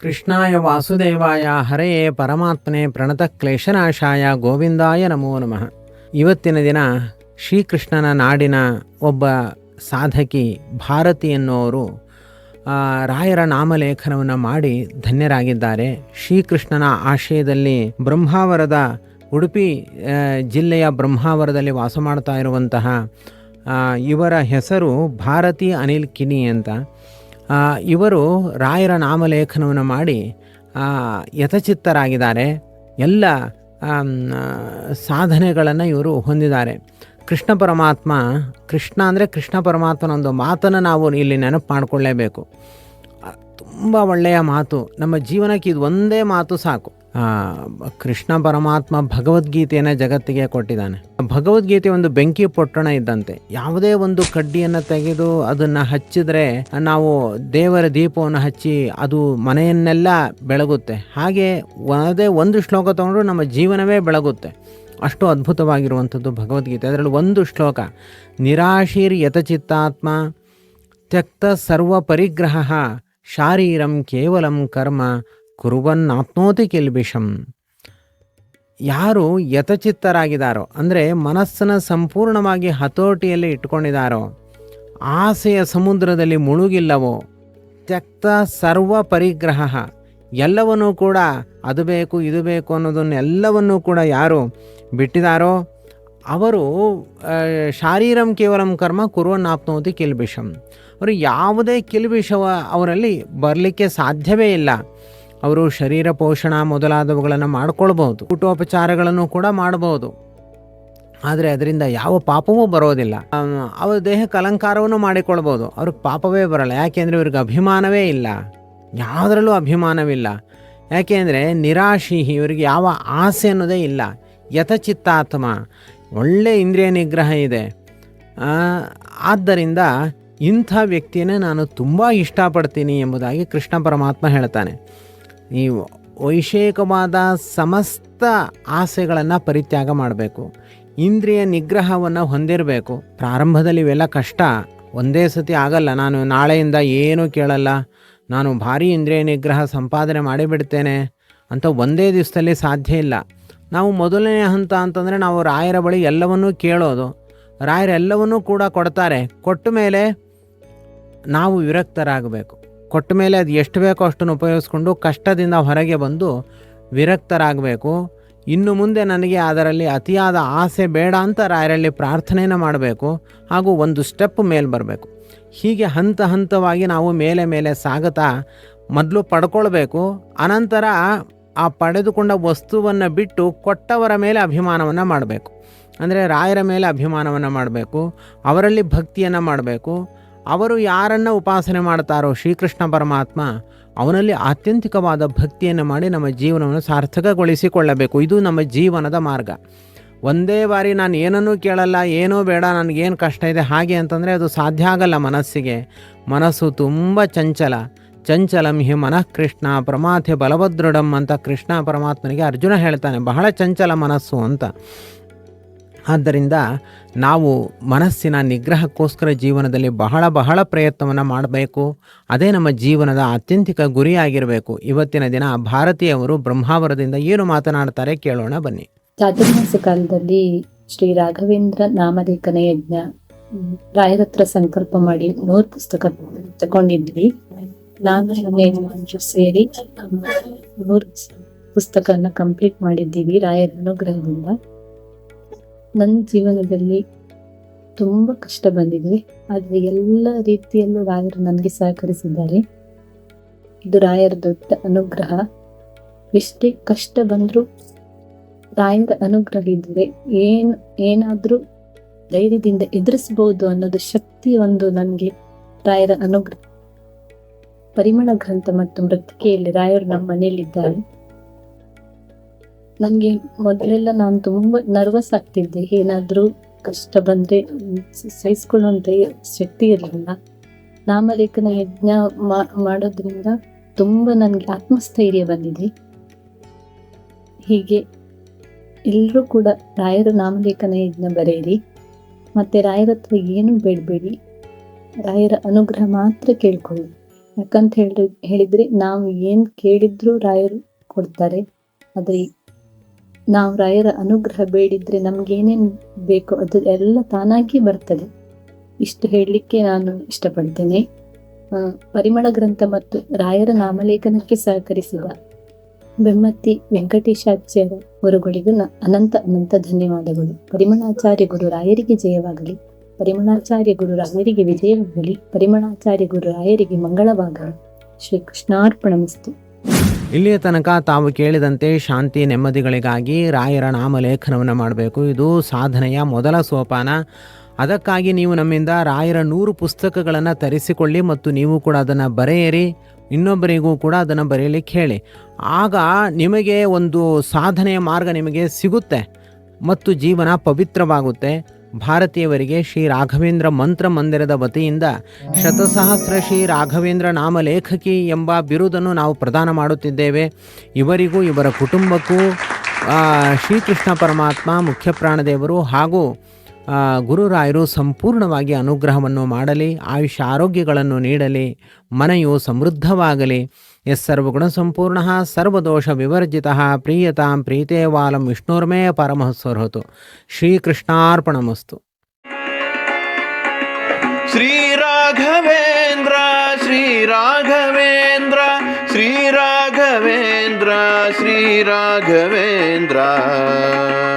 ಕೃಷ್ಣಾಯ ವಾಸುದೇವಾಯ ಹರೆಯೇ ಪರಮಾತ್ಮನೆ ಪ್ರಣತ ಕ್ಲೇಶನಾಶಾಯ, ಗೋವಿಂದಾಯ ನಮೋ ನಮಃ. ಇವತ್ತಿನ ದಿನ ಶ್ರೀಕೃಷ್ಣನ ನಾಡಿನ ಒಬ್ಬ ಸಾಧಕಿ ಭಾರತಿ ಎನ್ನುವರು ರಾಯರ ನಾಮಲೇಖನವನ್ನು ಮಾಡಿ ಧನ್ಯರಾಗಿದ್ದಾರೆ. ಶ್ರೀಕೃಷ್ಣನ ಆಶಯದಲ್ಲಿ ಬ್ರಹ್ಮಾವರದ, ಉಡುಪಿ ಜಿಲ್ಲೆಯ ಬ್ರಹ್ಮಾವರದಲ್ಲಿ ವಾಸ ಮಾಡ್ತಾ ಇರುವಂತಹ ಇವರ ಹೆಸರು ಭಾರತಿ ಅನಿಲ್ ಕಿನಿ ಅಂತ. ಇವರು ರಾಯರ ನಾಮಲೇಖನವನ್ನು ಮಾಡಿ ಯಥಚಿತ್ತರಾಗಿದ್ದಾರೆ. ಎಲ್ಲ ಸಾಧನೆಗಳನ್ನು ಇವರು ಹೊಂದಿದ್ದಾರೆ. ಕೃಷ್ಣ ಪರಮಾತ್ಮ, ಕೃಷ್ಣ ಅಂದರೆ ಕೃಷ್ಣ ಪರಮಾತ್ಮನ ಒಂದು ಮಾತನ್ನು ನಾವು ಇಲ್ಲಿ ನೆನಪು ಮಾಡಿಕೊಳ್ಳೇಬೇಕು. ತುಂಬ ಒಳ್ಳೆಯ ಮಾತು. ನಮ್ಮ ಜೀವನಕ್ಕೆ ಇದು ಒಂದೇ ಮಾತು ಸಾಕು. ಕೃಷ್ಣ ಪರಮಾತ್ಮ ಭಗವದ್ಗೀತೆಯನ್ನು ಜಗತ್ತಿಗೆ ಕೊಟ್ಟಿದ್ದಾನೆ. ಭಗವದ್ಗೀತೆ ಒಂದು ಬೆಂಕಿ ಪೊಟ್ಟಣ ಇದ್ದಂತೆ. ಯಾವುದೇ ಒಂದು ಕಡ್ಡಿಯನ್ನು ತೆಗೆದು ಅದನ್ನು ಹಚ್ಚಿದ್ರೆ ನಾವು ದೇವರ ದೀಪವನ್ನು ಹಚ್ಚಿ ಅದು ಮನೆಯನ್ನೆಲ್ಲ ಬೆಳಗುತ್ತೆ. ಹಾಗೆ ಅದೇ ಒಂದು ಶ್ಲೋಕ ತಗೊಂಡ್ರು ನಮ್ಮ ಜೀವನವೇ ಬೆಳಗುತ್ತೆ. ಅಷ್ಟು ಅದ್ಭುತವಾಗಿರುವಂಥದ್ದು ಭಗವದ್ಗೀತೆ. ಅದರಲ್ಲಿ ಒಂದು ಶ್ಲೋಕ, ನಿರಾಶೀರ್ ಯತಚಿತ್ತಾತ್ಮ ತ್ಯಕ್ತ ಸರ್ವ ಪರಿಗ್ರಹ ಶಾರೀರಂ ಕೇವಲಂ ಕರ್ಮ ಕುರುವನ್ನಾಪ್ನೋತಿ ಕಿಲ್ಬಿಷಂ. ಯಾರು ಯಥಚಿತ್ತರಾಗಿದ್ದಾರೋ, ಅಂದರೆ ಮನಸ್ಸನ್ನು ಸಂಪೂರ್ಣವಾಗಿ ಹತೋಟಿಯಲ್ಲಿ ಇಟ್ಕೊಂಡಿದ್ದಾರೋ ಆಸೆಯ ಸಮುದ್ರದಲ್ಲಿ ಮುಳುಗಿಲ್ಲವೋ, ತ್ಯಕ್ತ ಸರ್ವ ಪರಿಗ್ರಹ, ಎಲ್ಲವನ್ನೂ ಕೂಡ ಅದು ಬೇಕು, ಇದು ಬೇಕು ಅನ್ನೋದನ್ನೆಲ್ಲವನ್ನೂ ಕೂಡ ಯಾರು ಬಿಟ್ಟಿದ್ದಾರೋ, ಅವರು ಶಾರೀರಂ ಕೇವಲಂ ಕರ್ಮ ಕುರುವನ್ನಾಪ್ನೋತಿ ಕಿಲ್ಬಿಷಂ. ಅವರು ಯಾವುದೇ ಕಿಲ್ಬಿಷವ ಅವರಲ್ಲಿ ಬರಲಿಕ್ಕೆ ಸಾಧ್ಯವೇ ಇಲ್ಲ. ಅವರು ಶರೀರ ಪೋಷಣ ಮೊದಲಾದವುಗಳನ್ನು ಮಾಡಿಕೊಳ್ಬಹುದು. ಊಟೋಪಚಾರಗಳನ್ನು ಕೂಡ ಮಾಡಬಹುದು. ಆದರೆ ಅದರಿಂದ ಯಾವ ಪಾಪವೂ ಬರೋದಿಲ್ಲ. ಅವ್ರ ದೇಹಕ್ಕೆ ಅಲಂಕಾರವನ್ನು ಮಾಡಿಕೊಳ್ಬೋದು ಅವ್ರಿಗೆ ಪಾಪವೇ ಬರಲ್ಲ. ಯಾಕೆಂದರೆ ಇವ್ರಿಗೆ ಅಭಿಮಾನವೇ ಇಲ್ಲ. ಯಾವುದರಲ್ಲೂ ಅಭಿಮಾನವಿಲ್ಲ. ಯಾಕೆಂದರೆ ನಿರಾಶಿ, ಇವರಿಗೆ ಯಾವ ಆಸೆ ಅನ್ನೋದೇ ಇಲ್ಲ. ಯಥಚಿತ್ತಾತ್ಮ. ಒಳ್ಳೆ ಇಂದ್ರಿಯ ನಿಗ್ರಹ ಇದೆ. ಆದ್ದರಿಂದ ಇಂಥ ವ್ಯಕ್ತಿಯನ್ನೇ ನಾನು ತುಂಬ ಇಷ್ಟಪಡ್ತೀನಿ ಎಂಬುದಾಗಿ ಕೃಷ್ಣ ಪರಮಾತ್ಮ ಹೇಳ್ತಾನೆ. ಈ ವೈಷಯಿಕವಾದ ಸಮಸ್ತ ಆಸೆಗಳನ್ನು ಪರಿತ್ಯಾಗ ಮಾಡಬೇಕು. ಇಂದ್ರಿಯ ನಿಗ್ರಹವನ್ನು ಹೊಂದಿರಬೇಕು. ಪ್ರಾರಂಭದಲ್ಲಿ ಇವೆಲ್ಲ ಕಷ್ಟ. ಒಂದೇ ಸತಿ ಆಗಲ್ಲ. ನಾನು ನಾಳೆಯಿಂದ ಏನೂ ಕೇಳಲ್ಲ. ನಾನು ಭಾರಿ ಇಂದ್ರಿಯ ನಿಗ್ರಹ ಸಂಪಾದನೆ ಮಾಡಿಬಿಡ್ತೇನೆ ಅಂತ ಒಂದೇ ದಿವಸದಲ್ಲಿ ಸಾಧ್ಯ ಇಲ್ಲ. ನಾವು ಮೊದಲನೇ ಹಂತ ಅಂತಂದರೆ ನಾವು ರಾಯರ ಬಳಿ ಎಲ್ಲವನ್ನೂ ಕೇಳೋದು. ರಾಯರೆಲ್ಲವನ್ನೂ ಕೂಡ ಕೊಡ್ತಾರೆ. ಕೊಟ್ಟ ಮೇಲೆ ನಾವು ವಿರಕ್ತರಾಗಬೇಕು. ಕೊಟ್ಟ ಮೇಲೆ ಅದು ಎಷ್ಟು ಬೇಕೋ ಅಷ್ಟನ್ನು ಉಪಯೋಗಿಸ್ಕೊಂಡು ಕಷ್ಟದಿಂದ ಹೊರಗೆ ಬಂದು ವಿರಕ್ತರಾಗಬೇಕು. ಇನ್ನು ಮುಂದೆ ನನಗೆ ಅದರಲ್ಲಿ ಅತಿಯಾದ ಆಸೆ ಬೇಡ ಅಂತ ರಾಯರಲ್ಲಿ ಪ್ರಾರ್ಥನೆಯನ್ನು ಮಾಡಬೇಕು. ಹಾಗೂ ಒಂದು ಸ್ಟೆಪ್ ಮೇಲೆ ಬರಬೇಕು. ಹೀಗೆ ಹಂತ ಹಂತವಾಗಿ ನಾವು ಮೇಲೆ ಮೇಲೆ ಸಾಗತಾ ಮೊದಲು ಪಡ್ಕೊಳ್ಬೇಕು. ಅನಂತರ ಆ ಪಡೆದುಕೊಂಡ ವಸ್ತುವನ್ನು ಬಿಟ್ಟು ಕೊಟ್ಟವರ ಮೇಲೆ ಅಭಿಮಾನವನ್ನು ಮಾಡಬೇಕು. ಅಂದರೆ ರಾಯರ ಮೇಲೆ ಅಭಿಮಾನವನ್ನು ಮಾಡಬೇಕು. ಅವರಲ್ಲಿ ಭಕ್ತಿಯನ್ನು ಮಾಡಬೇಕು. ಅವರು ಯಾರನ್ನು ಉಪಾಸನೆ ಮಾಡ್ತಾರೋ ಶ್ರೀಕೃಷ್ಣ ಪರಮಾತ್ಮ ಅವನಲ್ಲಿ ಆತ್ಯಂತಿಕವಾದ ಭಕ್ತಿಯನ್ನು ಮಾಡಿ ನಮ್ಮ ಜೀವನವನ್ನು ಸಾರ್ಥಕಗೊಳಿಸಿಕೊಳ್ಳಬೇಕು. ಇದು ನಮ್ಮ ಜೀವನದ ಮಾರ್ಗ. ಒಂದೇ ಬಾರಿ ನಾನು ಏನನ್ನೂ ಕೇಳಲ್ಲ, ಏನೂ ಬೇಡ, ನನಗೇನು ಕಷ್ಟ ಇದೆ, ಹಾಗೆ ಅಂತಂದರೆ ಅದು ಸಾಧ್ಯ ಆಗಲ್ಲ ಮನಸ್ಸಿಗೆ. ಮನಸ್ಸು ತುಂಬ ಚಂಚಲ. ಚಂಚಲಂ ಹಿ ಮನಃ ಕೃಷ್ಣ ಪ್ರಮಾಥೆ ಬಲಭದೃಢಂ ಅಂತ ಕೃಷ್ಣ ಪರಮಾತ್ಮನಿಗೆ ಅರ್ಜುನ ಹೇಳ್ತಾನೆ, ಬಹಳ ಚಂಚಲ ಮನಸ್ಸು ಅಂತ. ಆದ್ದರಿಂದ ನಾವು ಮನಸ್ಸಿನ ನಿಗ್ರಹಕ್ಕೋಸ್ಕರ ಜೀವನದಲ್ಲಿ ಬಹಳ ಬಹಳ ಪ್ರಯತ್ನವನ್ನು ಮಾಡಬೇಕು. ಅದೇ ನಮ್ಮ ಜೀವನದ ಆತ್ಯಂತಿಕ ಗುರಿಯಾಗಿರಬೇಕು. ಇವತ್ತಿನ ದಿನ ಭಾರತೀಯವರು ಬ್ರಹ್ಮಾವರದಿಂದ ಏನು ಮಾತನಾಡ್ತಾರೆ ಕೇಳೋಣ ಬನ್ನಿ. ಚಾತುರ್ಮಾಸ ಕಾಲದಲ್ಲಿ ಶ್ರೀ ರಾಘವೇಂದ್ರ ನಾಮಲೇಖನ ಯಜ್ಞ, ರಾಯರತ್ರ ಸಂಕಲ್ಪ ಮಾಡಿ ನೂರು ಪುಸ್ತಕ ತಗೊಂಡಿದ್ವಿ. ನಾನು ಸೇರಿ ನೂರು ಪುಸ್ತಕನ ಕಂಪ್ಲೀಟ್ ಮಾಡಿದ್ದೀವಿ ರಾಯರ ಅನುಗ್ರಹದಿಂದ. ನನ್ನ ಜೀವನದಲ್ಲಿ ತುಂಬಾ ಕಷ್ಟ ಬಂದಿದೆ. ಆದರೆ ಎಲ್ಲ ರೀತಿಯಲ್ಲೂ ರಾಯರು ನನಗೆ ಸಹಕರಿಸಿದ್ದಾರೆ. ಇದು ರಾಯರ ದೊಡ್ಡ ಅನುಗ್ರಹ. ಎಷ್ಟೇ ಕಷ್ಟ ಬಂದರೂ ರಾಯರ ಅನುಗ್ರಹ ಇದ್ದರೆ ಏನ್, ಏನಾದರೂ ಧೈರ್ಯದಿಂದ ಎದುರಿಸಬಹುದು ಅನ್ನೋದು ಶಕ್ತಿ ಒಂದು ನನಗೆ ರಾಯರ ಅನುಗ್ರಹ. ಪರಿಮಳ ಗ್ರಂಥ ಮತ್ತು ಮೃತ್ತಿಕೆಯಲ್ಲಿ ರಾಯರು ನಮ್ಮ ಮನೆಯಲ್ಲಿದ್ದಾರೆ. ನಂಗೆ ಮೊದಲೆಲ್ಲ ನಾನು ತುಂಬಾ ನರ್ವಸ್ ಆಗ್ತಿದ್ದೆ. ಏನಾದರೂ ಕಷ್ಟ ಬಂದ್ರೆ ಸಹಿಸ್ಕೊಳ್ಳುವಂಥ ಶಕ್ತಿ ಇರಲಿಲ್ಲ. ನಾಮಲೇಖನ ಯಜ್ಞ ಮಾಡೋದ್ರಿಂದ ತುಂಬಾ ನನಗೆ ಆತ್ಮಸ್ಥೈರ್ಯ ಬಂದಿದೆ. ಹೀಗೆ ಎಲ್ಲರೂ ಕೂಡ ರಾಯರ ನಾಮಲೇಖನ ಯಜ್ಞ ಬರೆಯಿರಿ. ಮತ್ತೆ ರಾಯರ ಹತ್ರ ಏನು ಬೇಡಬೇಡಿ. ರಾಯರ ಅನುಗ್ರಹ ಮಾತ್ರ ಕೇಳ್ಕೊಳ್ಳಿ. ಯಾಕಂತ ಹೇಳಿ, ಹೇಳಿದ್ರೆ ನಾವು ಏನು ಕೇಳಿದ್ರು ರಾಯರು ಕೊಡ್ತಾರೆ. ಆದ್ರೆ ನಾವು ರಾಯರ ಅನುಗ್ರಹ ಬೇಡಿದ್ರೆ ನಮ್ಗೆ ಏನೇನ್ ಬೇಕು ಅದು ಎಲ್ಲ ತಾನಾಗಿ ಬರ್ತದೆ. ಇಷ್ಟು ಹೇಳಲಿಕ್ಕೆ ನಾನು ಇಷ್ಟಪಡ್ತೇನೆ. ಪರಿಮಳ ಗ್ರಂಥ ಮತ್ತು ರಾಯರ ನಾಮಲೇಖನಕ್ಕೆ ಸಹಕರಿಸಿದ ಬೆಮ್ಮತ್ತಿ ವೆಂಕಟೇಶಾಚಾರ್ಯ ಗುರುಗಳಿಗೂ ಅನಂತ ಅನಂತ ಧನ್ಯವಾದಗಳು. ಪರಿಮಳಾಚಾರ್ಯ ಗುರು ರಾಯರಿಗೆ ಜಯವಾಗಲಿ. ಪರಿಮಳಾಚಾರ್ಯ ಗುರು ರಾಯರಿಗೆ ವಿಜಯವಾಗಲಿ. ಪರಿಮಳಾಚಾರ್ಯ ಗುರು ರಾಯರಿಗೆ ಮಂಗಳವಾಗಲಿ. ಶ್ರೀ ಕೃಷ್ಣಾರ್ಪಣಮಸ್ತು ಇಲ್ಲಿಯ ತನಕ ತಾವು ಕೇಳಿದಂತೆ ಶಾಂತಿ ನೆಮ್ಮದಿಗಳಿಗಾಗಿ ರಾಯರ ನಾಮಲೇಖನವನ್ನು ಮಾಡಬೇಕು. ಇದು ಸಾಧನೆಯ ಮೊದಲ ಸೋಪಾನ. ಅದಕ್ಕಾಗಿ ನೀವು ನಮ್ಮಿಂದ ರಾಯರ ನೂರು ಪುಸ್ತಕಗಳನ್ನು ತರಿಸಿಕೊಳ್ಳಿ ಮತ್ತು ನೀವು ಕೂಡ ಅದನ್ನು ಬರೆಯಿರಿ. ಇನ್ನೊಬ್ಬರಿಗೂ ಕೂಡ ಅದನ್ನು ಬರೆಯಲಿಕ್ಕೆ ಹೇಳಿ. ಆಗ ನಿಮಗೆ ಒಂದು ಸಾಧನೆಯ ಮಾರ್ಗ ನಿಮಗೆ ಸಿಗುತ್ತೆ ಮತ್ತು ಜೀವನ ಪವಿತ್ರವಾಗುತ್ತೆ. ಭಾರತೀಯವರಿಗೆ ಶ್ರೀ ರಾಘವೇಂದ್ರ ಮಂತ್ರ ಮಂದಿರದ ವತಿಯಿಂದ ಶತಸಹಸ್ರ ಶ್ರೀ ರಾಘವೇಂದ್ರ ನಾಮಲೇಖಕಿ ಎಂಬ ಬಿರುದನ್ನು ನಾವು ಪ್ರದಾನ ಮಾಡುತ್ತಿದ್ದೇವೆ. ಇವರಿಗೂ, ಇವರ ಕುಟುಂಬಕ್ಕೂ ಶ್ರೀಕೃಷ್ಣ ಪರಮಾತ್ಮ ಮುಖ್ಯ ಪ್ರಾಣದೇವರು ಹಾಗೂ ಗುರುರಾಯರು ಸಂಪೂರ್ಣವಾಗಿ ಅನುಗ್ರಹವನ್ನು ಮಾಡಲಿ ಆಯುಷ್ಯ ಆರೋಗ್ಯಗಳನ್ನು ನೀಡಲಿ, ಮನೆಯು ಸಮೃದ್ಧವಾಗಲಿ. ಎಸ್ಸರ್ವಗುಣ ಸಂಪೂರ್ಣ, ಸರ್ವದೋಷ ವಿವರ್ಜಿತ, ಪ್ರೀಯತಾಂ ಪ್ರೀತೇವಾಲಂ ವಿಷ್ಣುರ್ಮೇ ಪರಮಃಸ್ವರ್ಹತು ಶ್ರೀಕೃಷ್ಣಾರ್ಪಣಮಸ್ತು. ಶ್ರೀರಾಘವೇಂದ್ರ ಶ್ರೀರಾಘವೇಂದ್ರ ಶ್ರೀರಾಘವೇಂದ್ರ ಶ್ರೀರಾಘವೇಂದ್ರ